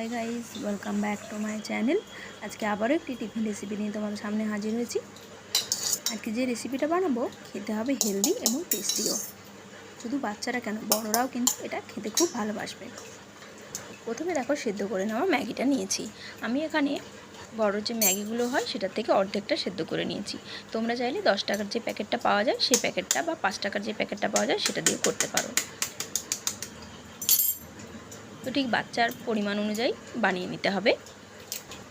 Hi guys welcome back to my channel আজকে আবারও একটি টিফিন রেসিপি নিয়ে তোমাদের সামনে হাজির হয়েছি। আজকে যে রেসিপিটা বানাবো, খেতে হবে হেলদি এবং টেস্টিও শুধু বাচ্চারা কেন, বড়রাও কিন্তু এটা খেতে খুব ভালোবাসবে। প্রথমে দেখো, সেদ্ধ করে নেওয়া ম্যাগিটা নিয়েছি। আমি এখানে বড় যে ম্যাগিগুলো হয়, সেটার থেকে অর্ধেকটা সেদ্ধ করে নিয়েছি। তোমরা চাইলে দশ টাকার যে প্যাকেটটা পাওয়া যায়, সেই প্যাকেটটা বা পাঁচ টাকার যে প্যাকেটটা পাওয়া যায়, সেটা দিয়ে করতে পারো। তো ঠিক বাচ্চার পরিমাণ অনুযায়ী বানিয়ে নিতে হবে।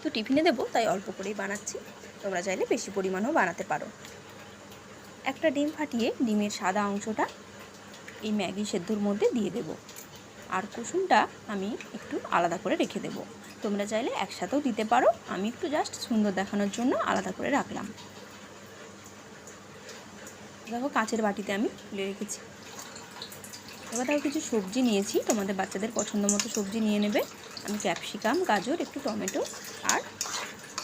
তো টিফিনে দেবো, তাই অল্প করেই বানাচ্ছি। তোমরা চাইলে বেশি পরিমাণও বানাতে পারো। একটা ডিম ফাটিয়ে ডিমের সাদা অংশটা এই ম্যাগি সেদ্ধর মধ্যে দিয়ে দেব। আর কুসুমটা আমি একটু আলাদা করে রেখে দেব। তোমরা চাইলে একসাথেও দিতে পারো। আমি একটু জাস্ট সুন্দর দেখানোর জন্য আলাদা করে রাখলাম। দেখো কাঁচের বাটিতে আমি তুলে রেখেছি। এবার তাও কিছু সবজি নিয়েছি। তোমাদের বাচ্চাদের পছন্দ মতো সবজি নিয়ে নেবে। আমি ক্যাপসিকাম, গাজর, একটু টমেটো আর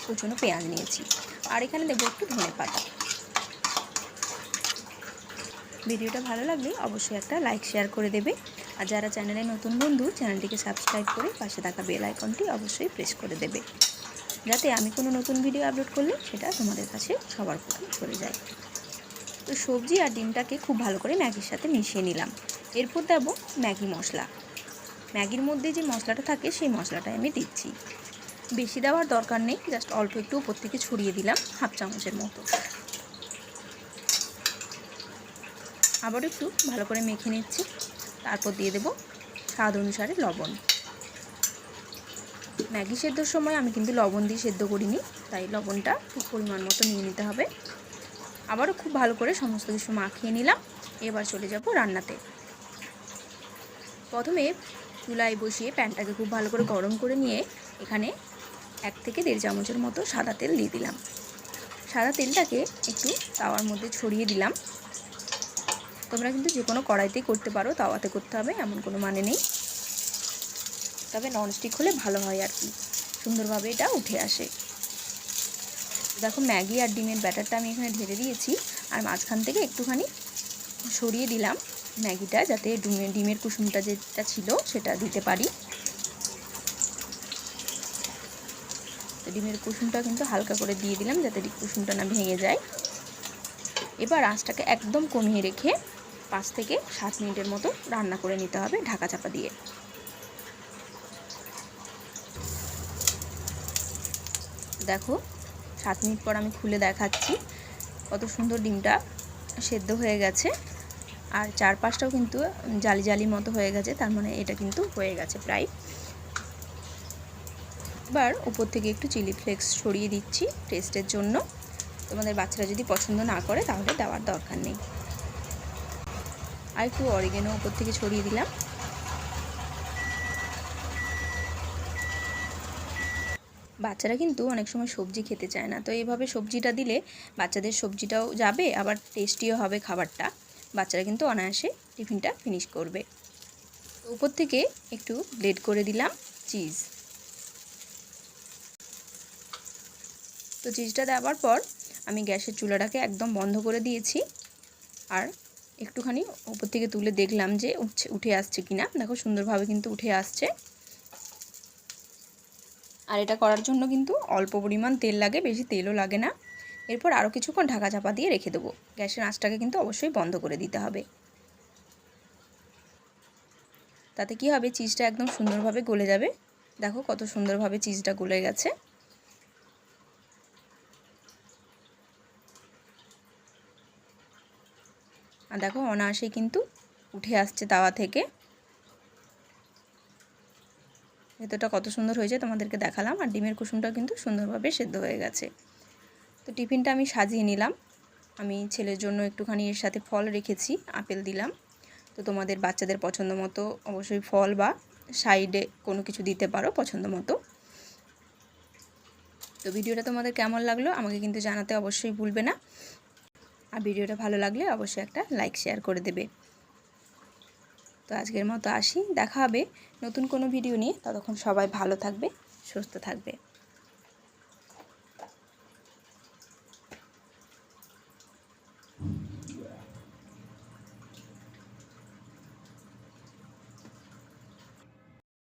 কুচনো পেঁয়াজ নিয়েছি। আর এখানে দেবো একটু ধনে পাতা। ভিডিওটা ভালো লাগলে অবশ্যই একটা লাইক, শেয়ার করে দেবে। আর যারা চ্যানেলে নতুন বন্ধু, চ্যানেলটিকে সাবস্ক্রাইব করে পাশে থাকা বেল আইকনটি অবশ্যই প্রেস করে দেবে। যাতে আমি কোনো নতুন ভিডিও আপলোড করলে সেটা তোমাদের কাছে সবার প্রথম চলে যায়। তো সবজি আর ডিমটাকে খুব ভালো করে ম্যাগির সাথে মিশিয়ে নিলাম। এরপর দেবো ম্যাগি মশলা। ম্যাগির মধ্যে যে মশলাটা থাকে, সেই মশলাটাই আমি দিচ্ছি। বেশি দেওয়ার দরকার নেই, জাস্ট অল্প একটু উপর থেকে ছড়িয়ে দিলাম হাফ চামচের মতো। আবার একটু ভালো করে মেখে নিচ্ছি। তারপর দিয়ে দেবো স্বাদ অনুসারে লবণ। ম্যাগি সেদ্ধর সময় আমি কিন্তু লবণ দিয়ে সেদ্ধ করিনি, তাই লবণটা খুব পরিমাণ মতো নিয়ে নিতে হবে। আবারও খুব ভালো করে সমস্ত কিছু মাখিয়ে নিলাম। এবার চলে যাব রান্নাতে। প্রথমে চুলায় বসিয়ে প্যানটাকে খুব ভালো করে গরম করে নিয়ে এখানে এক থেকে দেড় চামচের মতো সাদা তেল দিয়ে দিলাম। সাদা তেলটাকে একটু তাওয়ার মধ্যে ছড়িয়ে দিলাম। তোমরা কিন্তু যে কোনো কড়াইতেই করতে পারো, তাওয়াতে করতে হবে, এমন কোনো মানে নেই। তবে ননস্টিক হলে ভালো হয় আর কি। সুন্দরভাবে এটা উঠে আসে। দেখো ম্যাগি আর ডিমের ব্যাটারটা আমি এখানে ঢেলে দিয়েছি। আর মাঝখান থেকে একটুখানি সরিয়ে দিলাম ম্যাগিটা যাতে ডিমের ডিমের কুসুমটা যেটা ছিল সেটা দিতে পারি। তো ডিমের কুসুমটা কিন্তু হালকা করে দিয়ে দিলাম যাতে কুসুমটা না ভেঙে যায়। এবার আঁচটাকে একদম কমিয়ে রেখে পাঁচ থেকে সাত মিনিটের মতো রান্না করে নিতে হবে ঢাকা চাপা দিয়ে। দেখো সাত মিনিট পর আমি খুলে দেখাচ্ছি কত সুন্দর ডিমটা সেদ্ধ হয়ে গেছে। আর চারপাশটাও কিন্তু জালি জালি মতো হয়ে গেছে, তার মানে এটা কিন্তু হয়ে গেছে প্রায়। এবার উপর থেকে একটু চিলি ফ্লেক্স ছড়িয়ে দিচ্ছি টেস্টের জন্য। তোমাদের বাচ্চারা যদি পছন্দ না করে তাহলে দেওয়ার দরকার নেই। আর একটু অরিগেনো উপর থেকে ছড়িয়ে দিলাম। বাচ্চারা কিন্তু অনেক সময় সবজি খেতে চায় না। তো এইভাবে সবজিটা দিলে বাচ্চাদের সবজিটাও যাবে, আবার টেস্টিও হবে খাবারটা। বাচ্চারা কিন্তু অনায়াসে টিফিনটা ফিনিশ করবে। উপর থেকে একটু ব্লেড করে দিলাম চিজ তো চিজটা দেওয়ার পর আমি গ্যাসের চুলাটাকে একদম বন্ধ করে দিয়েছি। আর একটুখানি উপর থেকে তুলে দেখলাম যে উঠছে, উঠে আসছে কিনা। দেখো সুন্দরভাবে কিন্তু উঠে আসছে। আর এটা করার জন্য কিন্তু অল্প পরিমাণ তেল লাগে, বেশি তেলও লাগে না। এরপর আরও কিছুক্ষণ ঢাকা চাপা দিয়ে রেখে দেবো। গ্যাসের আঁচটাকে কিন্তু অবশ্যই বন্ধ করে দিতে হবে। তাতে কি হবে? চিজটা একদম সুন্দরভাবে গলে যাবে। দেখো কত সুন্দরভাবে চিজটা গলে গেছে। আর দেখো অনায়াসেই কিন্তু উঠে আসছে তাওয়া থেকে। ভেতরটা কত সুন্দর হয়েছে তোমাদেরকে দেখালাম। আর ডিমের কুসুমটাও কিন্তু সুন্দরভাবে সেদ্ধ হয়ে গেছে। তো টিফিনটা আমি সাজিয়ে নিলাম। আমি ছেলের জন্য একটুখানি এর সাথে ফল রেখেছি, আপেল দিলাম। তো তোমাদের বাচ্চাদের পছন্দ মতো অবশ্যই ফল বা সাইডে কোনো কিছু দিতে পারো পছন্দ মতো। তো ভিডিওটা তোমাদের কেমন লাগল আমাকে কিন্তু জানাতে অবশ্যই ভুলবে না। আর ভিডিওটা ভালো লাগলে অবশ্যই একটা লাইক শেয়ার করে দেবে। তো আজকের মতো আসি, দেখা হবে নতুন কোনো ভিডিও নিয়ে। ততক্ষণ সবাই ভালো থাকবে, সুস্থ থাকবে।